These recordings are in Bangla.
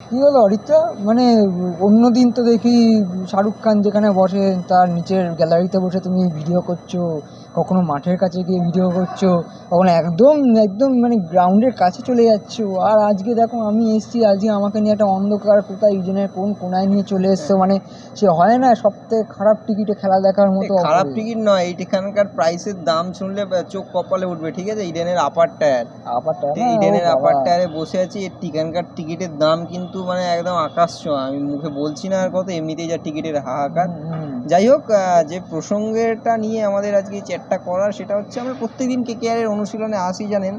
কী হলো অরিত্রা? মানে অন্য দিন তো দেখি শাহরুখ খান যেখানে বসে, তার নিচের গ্যালারিতে বসে তুমি ভিডিও করছ। কখনো মাঠের কাছে গিয়ে ভিডিও করছ কখনো একদম একদম মানে গ্রাউন্ডের কাছে চলে যাচ্ছো। আর আজকে দেখো আমি এসছি আজকে আমাকে নিয়ে একটা অন্ধকার কোথায় ইউজেনের কোন কোনায় নিয়ে চলে এসছো? মানে সে হয় না সব থেকে খারাপ টিকিটে খেলা দেখার মতো খারাপ টিকিট নয় এইখানকার প্রাইসের দাম শুনলে চোখ কপালে উঠবে ঠিক আছে? ইডেনের আপার টায়ার আপারটা না, ইডেনের আপার টায়ারে বসে আছি এর টিকানকার টিকিটের দাম কিন্তু মানে একদম আকাশ ছোঁয়া। আমি মুখে বলছি না আর কত এমনিতেই যা টিকিটের হাহাকার। যাই হোক যে প্রসঙ্গেরটা নিয়ে আমাদের আজকে চ্যাটটা করার সেটা হচ্ছে আমরা প্রত্যেকদিন কে কে আর অনুশীলনে আসি জানেন।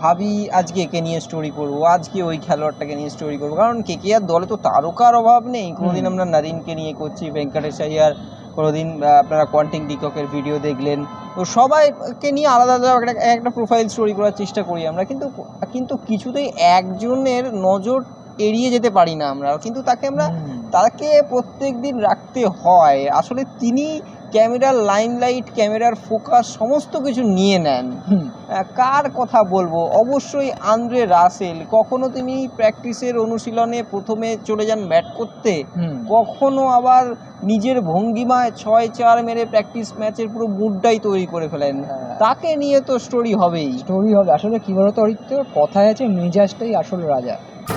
ভাবি আজকে একে নিয়ে স্টোরি করব আজকে ওই খেলোয়াড়টাকে নিয়ে স্টোরি করব। কারণ কে কে আর দলে তো তারকার অভাব নেই। কোনোদিন আমরা নারিনকে নিয়ে করছি ভেঙ্কটেশ আইয়ার কোনোদিন আপনারা কোয়ান্টিং ডিককের ভিডিও দেখলেন। তো সবাইকে নিয়ে আলাদা আলাদা একটা একটা প্রোফাইল স্টোরি করার চেষ্টা করি আমরা। কিন্তু কিন্তু কিছুতেই একজনের নজর এড়িয়ে যেতে পারি না আমরা। কিন্তু তাকে আমরা। তাকে প্রত্যেক দিন রাখতে হয় আসলে তিনি ক্যামেরার লাইমলাইট ক্যামেরার ফোকাস সমস্ত কিছু নিয়ে নেন হুম, আহ, কার কথা বলবো অবশ্যই আন্দ্রে রাসেল কখনো তিনি প্র্যাকটিসের অনুশীলনে প্রথমে চলে যান ব্যাট করতে হুম। কখনো আবার নিজের ভঙ্গিমায় ছয় চার মেরে প্র্যাকটিস ম্যাচের পুরো মুডটাই তৈরি করে ফেলেন হ্যাঁ। তাকে নিয়ে তো স্টোরি হবেই স্টোরি হবে আসলে কি বলতো অরিত্য কথায় আছে মেজাজটাই আসল রাজা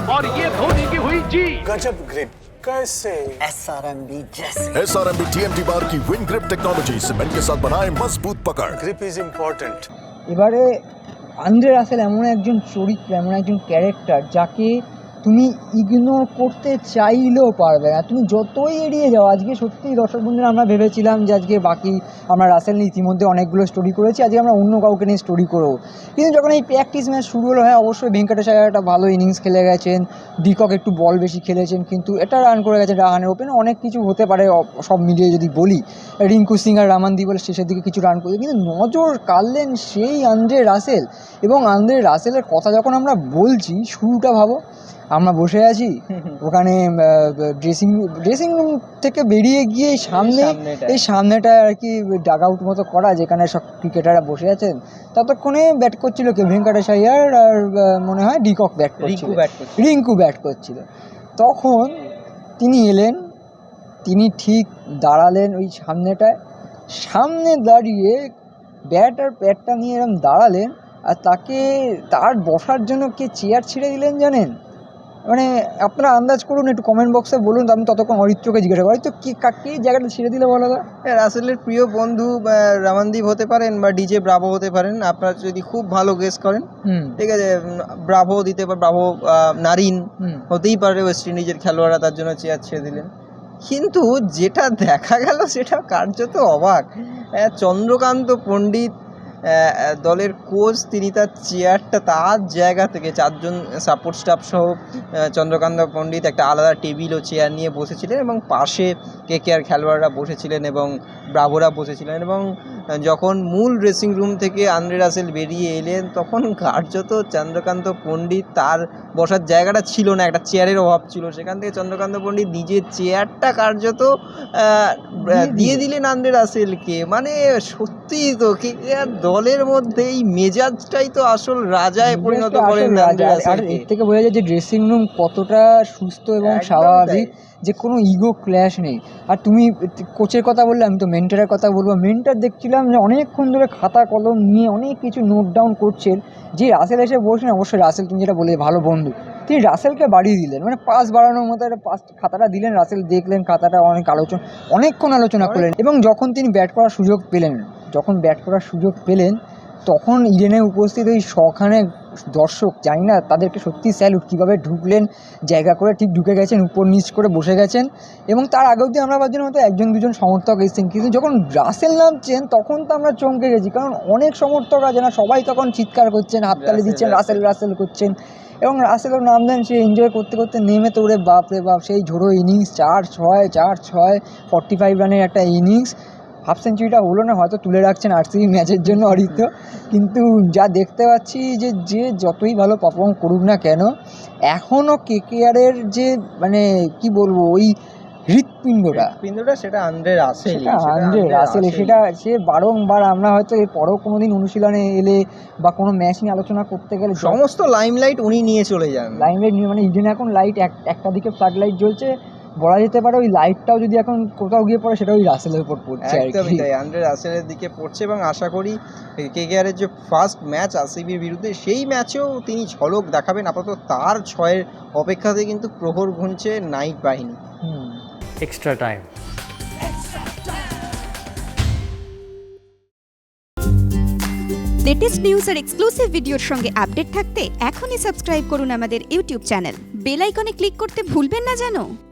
और ये धोनी की हुई जी गजब ग्रिप कैसे S R M B T M T bar की विन ग्रिप टेक्नोलॉजी सीमेंट के साथ बनाए मजबूत पकड़ ग्रिप इज इम्पोर्टेंट এবারে আন্দ্রে রাসেল এমন একজন চরিত্র এমন একজন ক্যারেক্টার যাকে তুমি ইগনোর করতে চাইলেও পারবে না। তুমি যতই এড়িয়ে যাও, আজকে সত্যিই দর্শক বন্ধুরা, আমরা ভেবেছিলাম যে আজকে বাকি আমরা রাসেল নিয়ে ইতিমধ্যে অনেকগুলো স্টোরি করেছি, আজকে আমরা অন্য কাউকে নিয়ে স্টোরি করব। কিন্তু যখন এই প্র্যাকটিস ম্যাচ শুরু হলো হ্যাঁ অবশ্যই ভেঙ্কটেশ একটা ভালো ইনিংস খেলে গেছেন ডিকক একটু বল বেশি খেলেছেন, কিন্তু এটা রান করে গেছে রাহানের ওপেন অনেক কিছু হতে পারে সব মিলিয়ে যদি বলি। রিঙ্কু সিং আর রামানদি বলে শেষের দিকে কিছু রান করেছে, কিন্তু নজর কাড়লেন সেই আন্দ্রে রাসেল। এবং আন্দ্রে রাসেলের কথা যখন আমরা বলছি, শুরুটা ভাবো আমরা বসে আছি। ওখানে ড্রেসিং ড্রেসিং রুম থেকে বেরিয়ে গিয়ে সামনে এই সামনেটা আর কি ডাগ আউট মতো করা যেখানে সব ক্রিকেটাররা বসে আছেন। ততক্ষণে ব্যাট করছিল কে? ভেঙ্কটেশ আর মনে হয় ডিকক ব্যাট করছিল। রিঙ্কু ব্যাট রিঙ্কু ব্যাট করছিল। তখন তিনি এলেন তিনি ঠিক দাঁড়ালেন ওই সামনেটায়। সামনে দাঁড়িয়ে ব্যাট আর প্যাডটা নিয়ে এরকম দাঁড়ালেন আর তাকে তার বসার জন্য কে চেয়ার ছেড়ে দিলেন জানেন? মানে আপনারা আন্দাজ করুন একটু কমেন্ট বক্সে বলুন আমি ততক্ষণ অরিত্রকে জিজ্ঞাসা করি। অরিত্র কি কাকে জায়গাটা ছেড়ে দিলে বলো তো? রাসেলের প্রিয় বন্ধু রামানদীপ হতে পারেন বা ডিজে ব্রাভো হতে পারেন আপনারা যদি খুব ভালো গেস করেন ঠিক আছে ব্রাভো দিতে পারে ব্রাভো নারিন হতেই পারে ওয়েস্ট ইন্ডিজের খেলোয়াড়রা তার জন্য চেয়ার ছেড়ে দিলেন। কিন্তু যেটা দেখা গেল সেটা কার্যত অবাক। চন্দ্রকান্ত পণ্ডিত দলের কোচ তিনি তার চেয়ারটা তার জায়গা থেকে চারজন সাপোর্ট স্টাফ সহ চন্দ্রকান্ত পণ্ডিত একটা আলাদা টেবিল ও চেয়ার নিয়ে বসেছিলেন এবং পাশে কে কে আর খেলোয়াড়রা বসেছিলেন এবং ব্রাভোরা বসেছিলেন এবং যখন মূল ড্রেসিং রুম থেকে আন্দ্রে রাসেল বেরিয়ে এলেন তখন কার্যত চন্দ্রকান্ত পণ্ডিত তার বসার জায়গাটা ছিল না একটা চেয়ারের অভাব ছিল। সেখান থেকে চন্দ্রকান্ত পণ্ডিত নিজের চেয়ারটা কার্যত দিয়ে দিলেন। আন্দ্রে রাসেলকে। মানে সত্যিই তো কে কে আর দলের মধ্যে এই মেজাজটাই তো আসল রাজায় পরিণত করেন। আর- এর থেকে বোঝা যায় যে ড্রেসিং রুম কতটা সুস্থ এবং স্বাভাবিক যে কোনো ইগো ক্ল্যাশ নেই। আর তুমি কোচের কথা বললে আমি তো মেন্টারের কথা বলব। মেন্টার দেখছিলাম যে অনেকক্ষণ ধরে খাতা কলম নিয়ে অনেক কিছু নোট ডাউন করছেন যে রাসেল এসে বসলেন অবশ্যই রাসেল তুমি যেটা বলে ভালো বন্ধু। তিনি রাসেলকে বাড়িয়ে দিলেন। মানে পাস বাড়ানোর মতো একটা পাস খাতাটা দিলেন রাসেল দেখলেন খাতাটা অনেক আলোচনা অনেকক্ষণ আলোচনা করলেন এবং যখন তিনি ব্যাট করার সুযোগ পেলেন। যখন ব্যাট করার সুযোগ পেলেন তখন ইডেনে উপস্থিত ওই শখানে দর্শক জানি না তাদেরকে সত্যি স্যালুট কীভাবে ঢুকলেন জায়গা করে ঠিক ঢুকে গেছেন উপর নিচ করে বসে গেছেন এবং তার আগে অবধি আমরা ভাবছিলাম হয়তো একজন দুজন সমর্থক এসেছেন কিন্তু যখন রাসেল নামছেন তখন তো আমরা চমকে গেছি কারণ অনেক সমর্থক আছে না সবাই তখন চিৎকার করছেন হাততালি দিচ্ছেন রাসেল। রাসেল রাসেল করছেন এবং রাসেলও নামলেন সে এনজয় করতে করতে নেমে তো ওরে বাপ রে বাপ সেই ঝোড়ো ইনিংস চার ছয় চার ছয় ফর্টি ফাইভ রানের একটা ইনিংস হাফ সেঞ্চুরিটা হলো না হয়তো তুলে রাখছেন আরসিবি ম্যাচের জন্য অরিত্র। কিন্তু যা দেখতে পাচ্ছি যে যে যতই ভালো পারফর্ম করুক না কেন এখনও কেকেআরের যে মানে কি বলব ওই হৃৎপিণ্ডটা হৃৎপিণ্ডটা সেটা আন্দ্রে রাসেল সেটা আন্দ্রে রাসেল সেটা সে বারংবার আমরা হয়তো এর পরেও কোনোদিন অনুশীলনে এলে বা কোনো ম্যাচ নিয়ে আলোচনা করতে গেলে সমস্ত লাইমলাইট উনি নিয়ে চলে যান। লাইমলাইট নিয়ে মানে ইডেনে এখন লাইট একটা দিকে ফ্লাড লাইট জ্বলছে বলা যেতে পারে ওই লাইটটাও যদি এখন কোথাও গিয়ে পড়ে সেটা ওই রাসেলের উপর পড়ছে আর একদমই তাই আন্দ্রে রাসেলের দিকে পড়ছে এবং আশা করি কেকেআরের যে ফার্স্ট ম্যাচ আরসিবির বিরুদ্ধে সেই ম্যাচেও তিনি ঝলক দেখাবেন। আপাতত তার ছয়ের অপেক্ষাতে কিন্তু প্রহর গুনছে নাইট বাহিনী। হুম। extra time. লেটেস্ট নিউজ আর এক্সক্লুসিভ ভিডিওর সঙ্গে আপডেট থাকতে এখনই সাবস্ক্রাইব করুন আমাদের ইউটিউব চ্যানেল বেল আইকনে ক্লিক করতে ভুলবেন না যেন।